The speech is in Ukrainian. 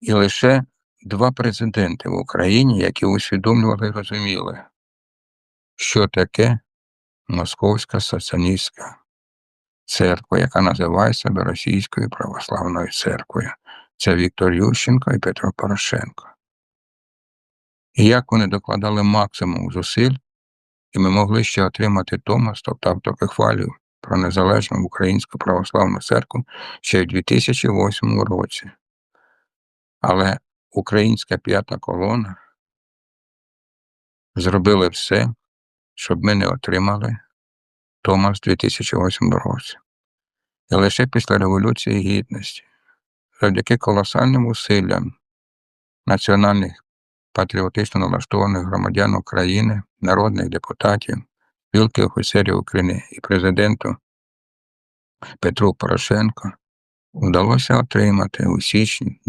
І лише два президенти в Україні, які усвідомлювали і розуміли, що таке Московська сатаністська церква, яка називає себе Російською православною церквою. Це Віктор Ющенко і Петро Порошенко. І як вони докладали максимум зусиль, і ми могли ще отримати Томас, тобто автокефалію про незалежну Українську православну церкву ще в 2008 році. Але українська п'ята колона зробили все, щоб ми не отримали Томас в 2008 році. І лише після Революції Гідності, завдяки колосальним усиллям національних патріотично налаштованих громадян України, народних депутатів, спілки офіцерів України і президенту Петру Порошенко вдалося отримати у січні